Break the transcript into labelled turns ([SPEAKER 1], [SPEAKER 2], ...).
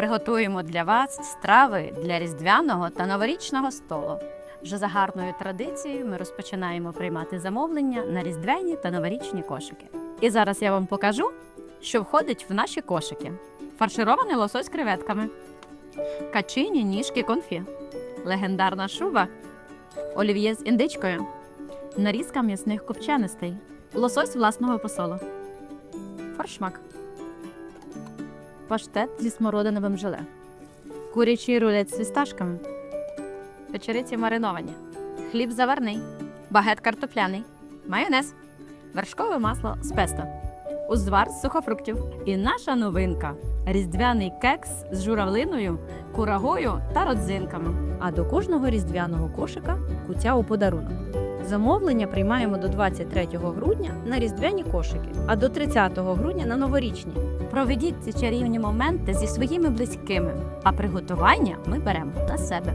[SPEAKER 1] приготуємо для вас страви для різдвяного та новорічного столу. Вже за гарною традицією ми розпочинаємо приймати замовлення на різдвяні та новорічні кошики. І зараз я вам покажу, що входить в наші кошики: фарширований лосось з креветками, качині ніжки конфі, легендарна шуба, олів'є з індичкою, нарізка м'ясних копченостей, лосось власного посолу, форшмак, паштет зі смородиновим желе, курячий рулет з фісташками, печериці мариновані, хліб заварний, багет картопляний, майонез, вершкове масло з песто, узвар з сухофруктів. І наша новинка. Різдвяний кекс з журавлиною, курагою та родзинками.
[SPEAKER 2] А до кожного різдвяного кошика куття у подарунок. Замовлення приймаємо до 23 грудня на різдвяні кошики, а до 30 грудня на новорічні.
[SPEAKER 1] Проведіть ці чарівні моменти зі своїми близькими, а приготування ми беремо на себе.